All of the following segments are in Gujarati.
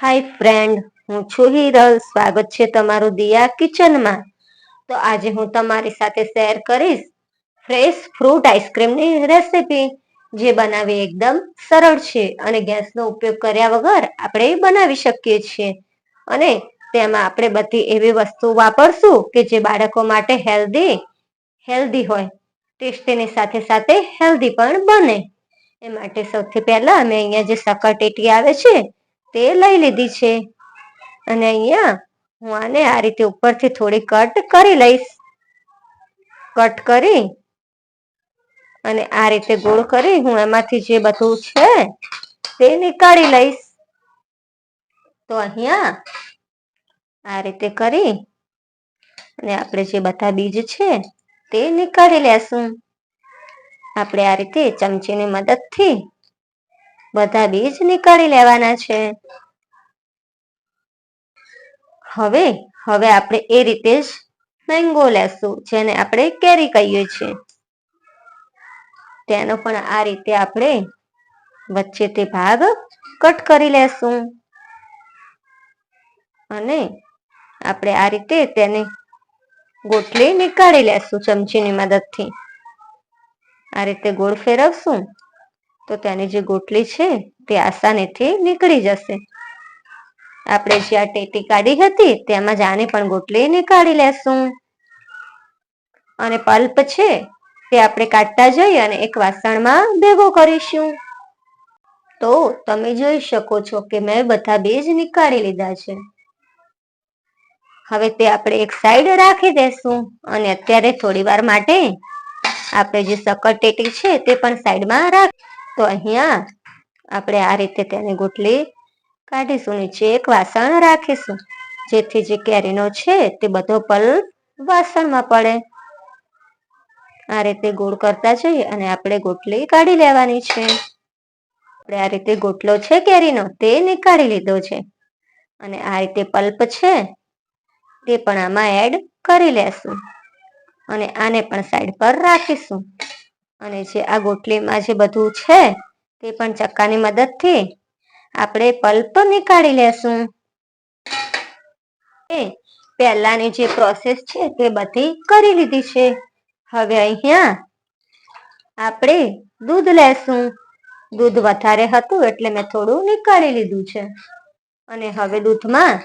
હાય ફ્રેન્ડ હું છું હિરલ. સ્વાગત છે તમારું દિયા કિચનમાં. તો આજે હું તમારી સાથે શેર કરીશ ફ્રેશ ફ્રૂટ આઈસ્ક્રીમની રેસીપી, જે બનાવવી એકદમ સરળ છે અને ગેસનો ઉપયોગ કર્યા વગર આપણે બનાવી શકીએ છીએ. અને તેમાં આપણે બધી એવી વસ્તુ વાપરશું કે જે બાળકો માટે હેલ્ધી હેલ્ધી હોય. ટેસ્ટીની સાથે સાથે હેલ્ધી પણ બને. એ માટે સૌથી પહેલા અમે અહીંયા જે સકરટેટી આવે છે તે લઈ લીધી છે. અને અહીંયા હું આને આ રીતે ઉપરથી થોડી કટ કરી લઈશ. કટ કરી અને આ રીતે ગોળ કરી હું એમાંથી જે બધું છે તે નીકાળી લઈશ. તો અહીંયા આ રીતે કરી અને આપણે જે બધા બીજ છે તે નીકાળી લેશું. આપણે આ રીતે ચમચીની મદદથી બધા બીજ નીકાળી લેવાના છે. હવે હવે આપણે એ રીતે જ મેંગો લેશું, જેને આપણે કેરી કહીએ છીએ. તેનો પણ આ રીતે આપણે વચ્ચે તે ભાગ કટ કરી લેશું. અને આપણે આ રીતે તેને ગોટલી નીકાળી લેશું, ચમચીની મદદથી. આ રીતે ગોળ ફેરવશું. તો તેની જે ગોટલી છે તે આસાનીથી નીકળી જશે. આપણે જે આ ટેટી કાઢી હતી તેમાં જાને પણ ગોટલી નીકાળી લેશું. અને પલ્પ છે તે આપણે કાઢતા જઈ અને એક વાસણમાં ભેગો કરીશું. તો તમે જોઈ શકો છો કે મેં બધા બીજ નીકાળી લીધા છે. હવે તે આપણે એક સાઈડ રાખી દેશું અને અત્યારે થોડી વાર માટે આપણે જે સકરટેટી છે તે પણ સાઈડમાં રાખ તો અહીંયા આપણે આ રીતે તેને ગોટલી કાઢીશું નીચે એક વાસણ રાખીશું, જેથી જે કેરીનો છે તે બધો પલ વાસણમાં પડે. આ રીતે ગોળ કરતા જઈએ અને આપણે ગોટલી કાઢી લેવાની છે. આપણે આ રીતે ગોટલો છે કેરીનો તે નીકાળી લીધો છે અને આ રીતે પલ્પ છે તે પણ આમાં એડ કરી લેશું અને આને પણ સાઈડ પર રાખીશું. અને જે આ ગોટલીમાં જે બધું છે, તે પણ ચક્કાની મદદથી આપણે પલ્પ નીકાળી લેશું. એ પહેલાની જે પ્રોસેસ છે, તે બધી કરી લીધી છે. હવે અહીંયા આપણે દૂધ લેશું. દૂધ વધારે હતું એટલે મેં થોડું નીકાળી લીધું છે. અને હવે દૂધમાં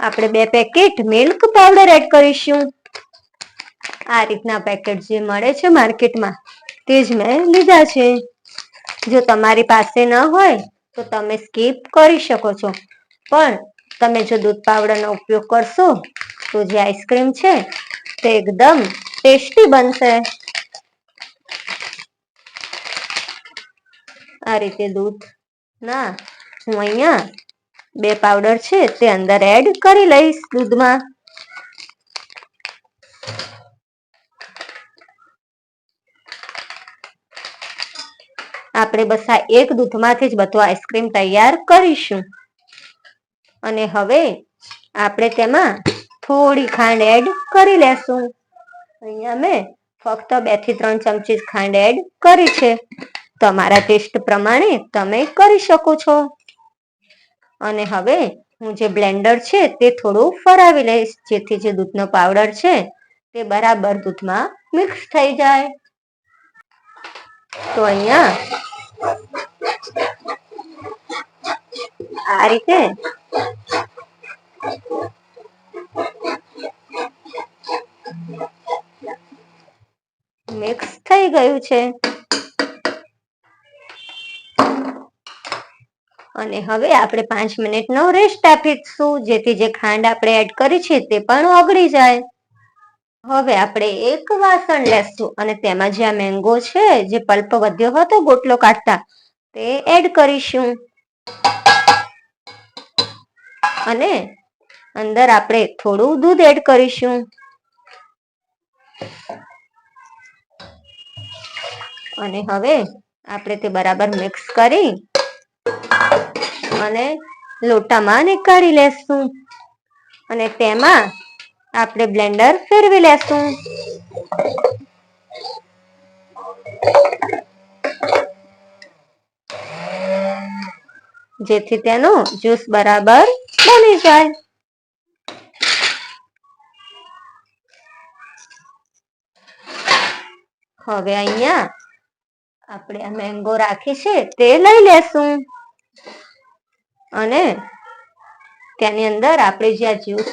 આપણે બે પેકેટ મિલ્ક પાવડર એડ કરીશું. આ રીતના પેકેટ જે મળે છે માર્કેટમાં, તે જ મેં લીધા છે. જો તમારી પાસે ન હોય, તો તમે સ્કીપ કરી શકો છો. પણ તમે જો દૂધ પાવડરનો ઉપયોગ કરશો, તો જે આઈસ્ક્રીમ છે, તે એકદમ ટેસ્ટી બનશે. આ રીતે દૂધ ના હું અહીંયા બે પાવડર છે, તે અંદર એડ કરી લઈશ દૂધમાં. આપણે બસ એક દૂધમાંથી જ બધો આઈસ્ક્રીમ તૈયાર કરીશું. અને હવે આપણે તેમાં થોડી ખાંડ એડ કરી લેશું. અહીંયા મેં ફક્ત બેથી ત્રણ ચમચી ખાંડ એડ કરી છે. તમારા ટેસ્ટ પ્રમાણે તમે કરી શકો છો. અને હવે હું જે બ્લેન્ડર છે તે થોડું ફરાવી લઈશ, જેથી જે દૂધનો પાવડર છે તે બરાબર દૂધમાં મિક્સ થઈ જાય. તો અહીંયા આ રીતે મિક્સ થઈ ગયું છે. અને હવે આપણે પાંચ મિનિટનો રેસ્ટ આપીશું, જેથી જે ખાંડ આપણે એડ કરી છે તે પણ ઓગળી જાય. હવે આપણે એક વાસણ લેશું અને તેમાં જે આ મેંગો છે, જે પલ્પ વધ્યો હતો, ગોટલો કાઢતા, તે એડ કરીશું. અને અંદર આપણે થોડું દૂધ એડ કરીશું. અને હવે આપણે તે બરાબર મિક્સ કરી અને લોટામાં નીકાળી લેશું. અને તેમાં આપણે બ્લેન્ડર ફેરવી લેશું. જેથી તેનો જ્યુસ બરાબર બની જાય. હવે અહીંયા આપણે મેંગો રાખી છે તે લઈ લેશું. અને તેની અંદર આપણે જે આ જ્યુસ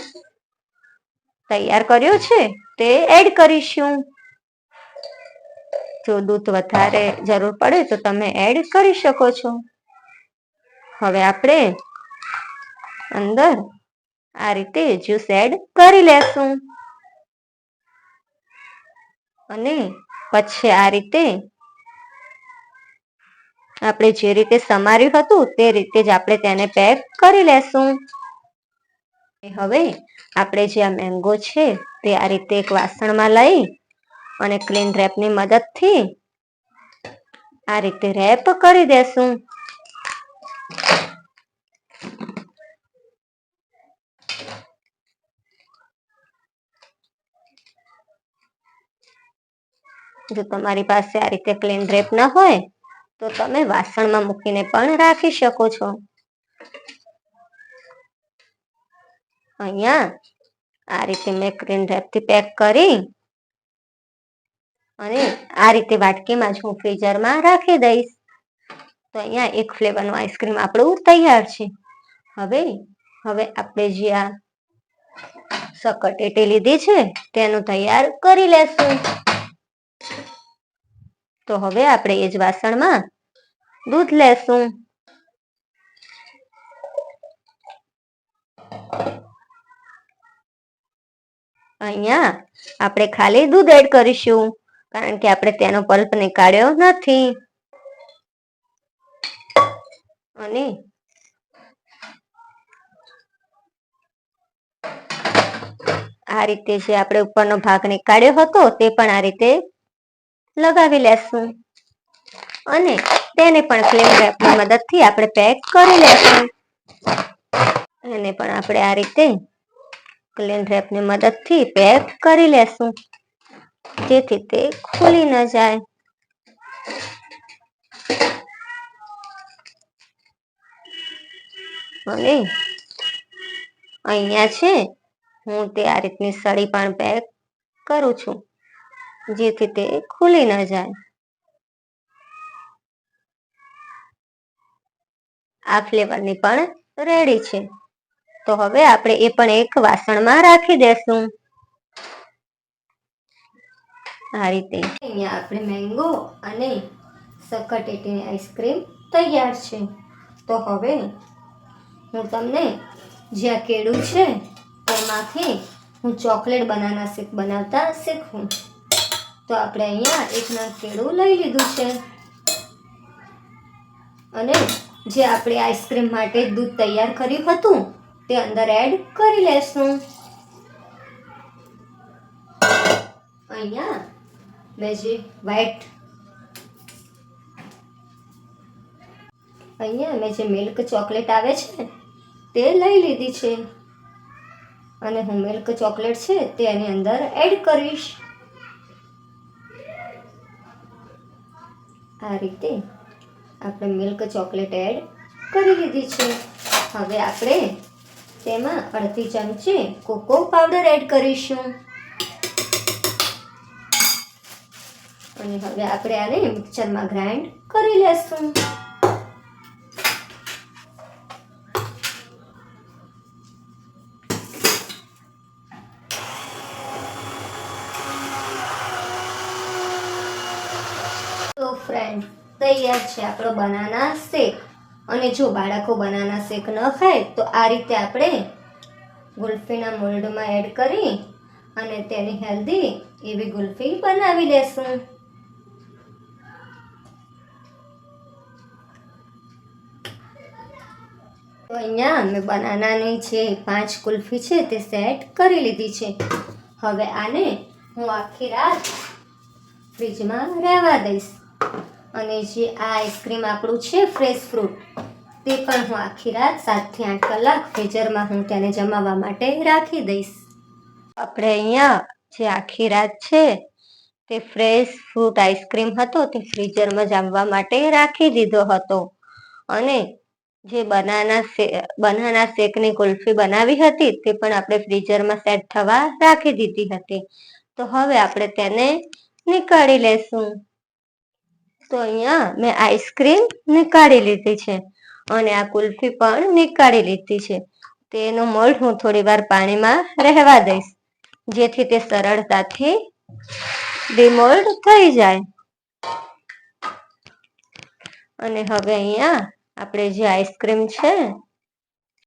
તૈયાર કર્યો છે, તે એડ કરીશું. જો દૂધ વધારે જરૂર પડે તો તમે એડ કરી શકો છો. હવે આપણે અંદર આ રીતે જ્યુસ એડ કરી લેશું. અને પછી આ રીતે આપણે જે રીતે સમાર્યું હતું તે રીતે જ આપણે તેને પેક કરી લેશું. હવે આપણે જે આ મેંગો છે, તે આ રીતે એક વાસણમાં લઈ અને ક્લીન રેપની મદદથી આ રીતે રેપ કરી દેશું. જો તમારી પાસે આ રીતે ક્લીન રેપ ન હોય, તો તમે વાસણમાં મૂકીને પણ રાખી શકો છો. અહીંયા આ રીતે મેં ક્રીમ રેપથી પેક કરી અને આ રીતે વાટકીમાં જ હું ફ્રીઝરમાં રાખી દઈશ. તો અહીંયા એક ફ્લેવરનું આઈસ્ક્રીમ આપણું તૈયાર છે. હવે હવે આપણે જે આ સકટેટી લીધી છે, તેનું તૈયાર કરી લેશું. તો હવે આપણે એ જ વાસણમાં દૂધ લેશું. અહીંયા આપણે ખાલી દૂધ એડ કરીશું, કારણ કે આપણે તેનો પલ્પ નીકાળ્યો નથી. અને આ રીતે જે આપણે ઉપરનો ભાગ નીકાળ્યો હતો તે પણ આ રીતે લગાવી લેશું. અને તેને પણ ક્લીન રેપની મદદથી આપણે પેક કરી લેશું. એને પણ આપણે આ રીતે ક્લીન રેપની મદદથી પેક કરી લેશું. જેથી તે ખુલી ન જાય. અને અહીંયા છે, હું તે આ રીતની સળી પણ પેક કરું છું, જેથી તે ખુલી ન જાય. આ ફ્લેવરની પણ રેડી છે. તો હવે આપણે એ પણ એક વાસણમાં રાખી દેશું. આ રીતે. અહીંયા આપણે મેંગો અને સકટેટીની આઈસ્ક્રીમ તૈયાર છે. તો હવે હું તમને જે આ કેળું છે તેમાંથી હું ચોકલેટ બનાના શેક બનાવતા શીખું તો આપણે અહીંયા એક નંગ કેળું લઈ લીધું છે. અને જે આપણે આઈસ્ક્રીમ માટે દૂધ તૈયાર કર્યું હતું તે અંદર એડ કરી લેશું. અહીંયા મેં જે વ્હાઈટ અહીંયા મેં જે મિલ્ક ચોકલેટ આવે છે તે લઈ લીધી છે. અને હું મિલ્ક ચોકલેટ છે તે એની અંદર એડ કરીશ. આ રીતે આપણે મિલ્ક ચોકલેટ એડ કરી લીધી છે. હવે આપણે તેમાં અડધી ચમચી કોકો પાવડર એડ કરીશું. અને હવે આપણે આને મિક્સરમાં ગ્રાઇન્ડ કરી લેશું. તો ફ્રેન્ડ તૈયાર છે આપણો બનાના શેક અને જો બાળકો બનાના શેક ન ખાય, તો આ રીતે આપણે ગુલ્ફીના મોલ્ડમાં એડ કરી અને તેની હેલ્ધી એવી ગુલ્ફી બનાવી લેશું. તો અહીંયા મેં બનાનાની જે પાંચ કુલ્ફી છે તે સેટ કરી લીધી છે. હવે આને હું આખી રાત ફ્રીજમાં રહેવા દઈશ. અને જે આ આઈસ્ક્રીમ આપણું છે ફ્રેશ ફ્રૂટ તે પણ હું આખી રાત સાતથી આઠ કલાક ફ્રીઝરમાં હું તેને જમાવવા માટે રાખી દઈશ. આપણે અહીંયા જે આખી રાત છે, તે ફ્રેશ ફ્રૂટ આઈસ્ક્રીમ હતો, તે ફ્રીઝરમાં જમવા માટે રાખી દીધો હતો. અને જે બનાના બનાના શેકની કુલ્ફી બનાવી હતી, તે પણ આપણે ફ્રીઝરમાં સેટ થવા રાખી દીધી હતી. તો હવે આપણે તેને નીકાળી લેશું. તો અહીંયા મેં આઈસ્ક્રીમ નીકાળી લીધી છે અને આ કુલ્ફી પણ નીકાળી લીધી છે. તેનો મોલ્ડ હું થોડી વાર પાણીમાં રહેવા દઈશ, જેથી તે સરળતાથી ડિમોલ્ડ થઈ જાય. અને હવે અહીંયા આપણે જે આઈસ્ક્રીમ છે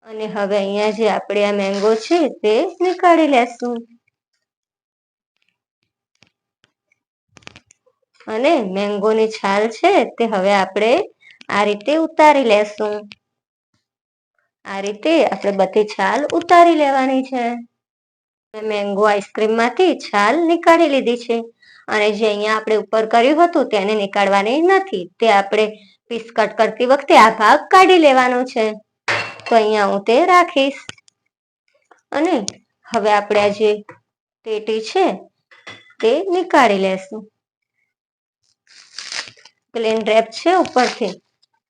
અને હવે અહીંયા જે આપણે આ મેંગો છે તે નીકાળી લેશું. અને મેંગોની છાલ છે તે હવે આપણે આ રીતે ઉતારી લેશું. આ રીતે આપણે બધી છાલ ઉતારી લેવાની છે. મેંગો આઈસ્ક્રીમમાંથી છાલ નીકાળી લીધી છે અને જે અહીંયા આપણે ઉપર કર્યું હતું તેને નીકાળવાની નથી. તે આપણે પીસ કટ કરતી વખતે આ ભાગ કાઢી લેવાનો છે. તો અહીંયા હું તે રાખીશ. અને હવે આપણે આ જે પેટી છે તે નીકાળી લેશું. પ્લેન રેપ છે ઉપરથી.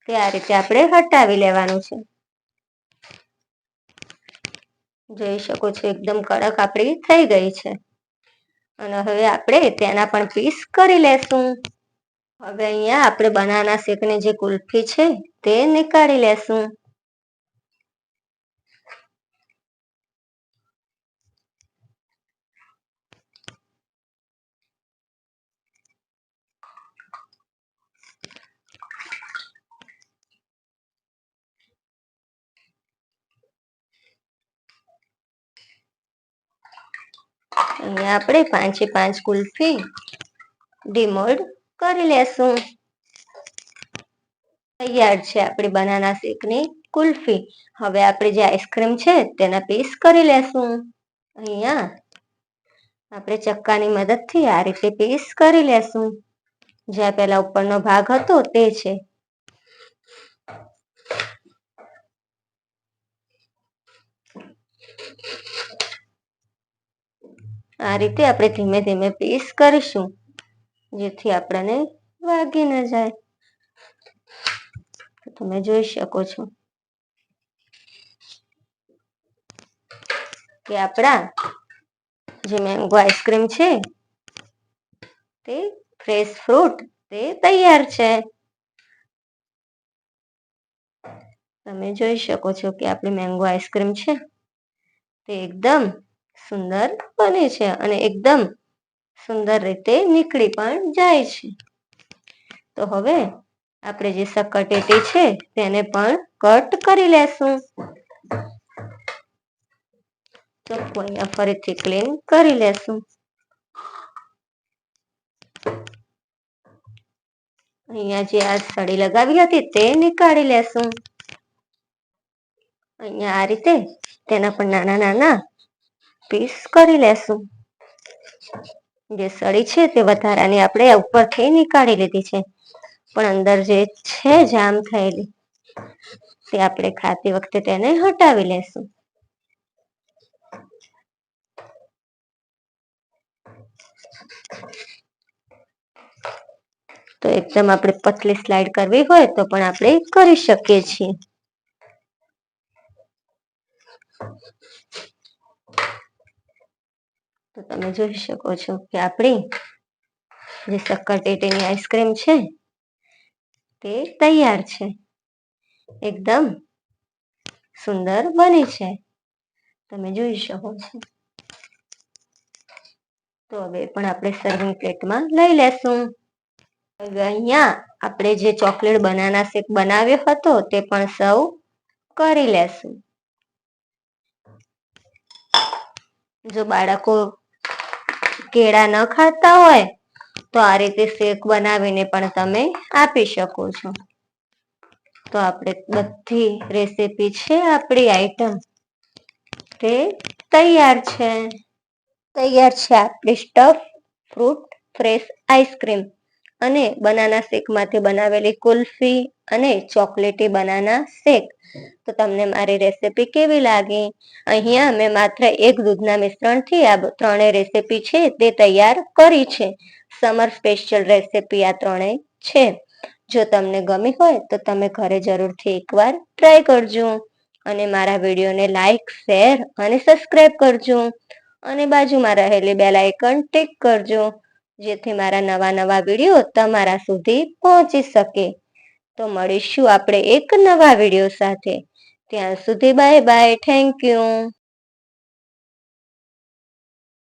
તે આ રીતે આપણે હટાવી લેવાનું છે. જોઈ શકો છો, એકદમ કડક આપણી થઈ ગઈ છે. અને હવે આપણે તેના પણ પીસ કરી લેશું. હવે અહીંયા આપણે બનાના શેકની જે કુલ્ફી છે તે નીકાળી લેશું. અહીંયા આપણે પાંચે પાંચ કુલ્ફી ડિમોલ્ડ કરી લેશું. તૈયાર છે આપણી બનાના શેકની કુલ્ફી. હવે આપણે જે આઈસ્ક્રીમ છે તેના પીસ કરી લેશું. અહીંયા આપણે ચક્કાની મદદથી આ રીતે પીસ કરી લેશું. જ્યાં પેલા ઉપરનો ભાગ હતો તે છે. આ રીતે આપણે ધીમે ધીમે પીસ કરીશું, જેથી આપણને વાગી ન જાય. તમે જોઈ શકો છો કે આપણા જે મેંગો આઈસ્ક્રીમ છે, તે ફ્રેશ ફ્રૂટ તે તૈયાર છે. તમે જોઈ શકો છો કે આપણી મેંગો આઈસ્ક્રીમ છે, તે એકદમ સુંદર બને છે અને એકદમ સુંદર રીતે નીકળી પણ જાય છે. તો હવે આપણે જે સકટેટી છે તેને પણ કટ કરી લેશું. તો અહીંયા ફરીથી ક્લીન કરી લેશું. અહીંયા જે આ સડી લગાવી હતી તે નીકાળી લેશું. અહીંયા આ રીતે તેના પણ નાના નાના પીસ કરી લેશું. જે સળી છે તે વધારાની આપણે ઉપરથી નીકાળી લીધી છે. પણ અંદર જે છે જામ થયેલી, તે આપણે ખાતી વખતે તેને હટાવી લેશું. તો એકદમ આપણે પતલી સ્લાઇડ કરવી હોય તો પણ આપણે કરી શકીએ છીએ. તો તમે જોઈ શકો છો કે આપણી જે શક્કરટેટીની આઈસ્ક્રીમ છે, તે તૈયાર છે. એકદમ સુંદર બની છે. તમે જોઈ શકો છો. તો હવે પણ આપણે સર્વિંગ પ્લેટમાં લઈ લેશું. હવે અહીંયા આપણે જે ચોકલેટ બનાના શેક બનાવ્યો હતો, તે પણ સર્વ કરી લેશું. જો બાળકો કેળા ન ખાતા હોય, તો આ રીતે શેક બનાવીને પણ તમે આપી શકો છો. તો આપણે બધી રેસીપી છે, આપણી આઈટમ તે તૈયાર છે. તૈયાર છે આપણી stuff fruit fresh ice cream અને બનાના શેકમાંથી બનાવેલી કુલ્ફી અને ચોકલેટી બનાના શેક. તો તમને મારી રેસીપી કેવી લાગી? અહીંયા મેં માત્ર એક દૂધના મિશ્રણથી આ ત્રણેય રેસીપી છે તે તૈયાર કરી છે. સમર સ્પેશિયલ રેસીપી આ ત્રણેય છે. જો તમને ગમી હોય તો તમે ઘરે જરૂરથી એકવાર ટ્રાય કરજો. અને મારા વિડીયોને લાઈક, શેર અને સબસ્ક્રાઈબ કરજો. અને બાજુમાં રહેલી બેલ આઇકન ટિક કરજો, જેથી મારા નવા નવા વીડિયો તમારા સુધી પહોંચી શકે. તો મળીશું આપણે એક નવા વીડિયો સાથે. ત્યાં સુધી બાય બાય થેન્ક યુ.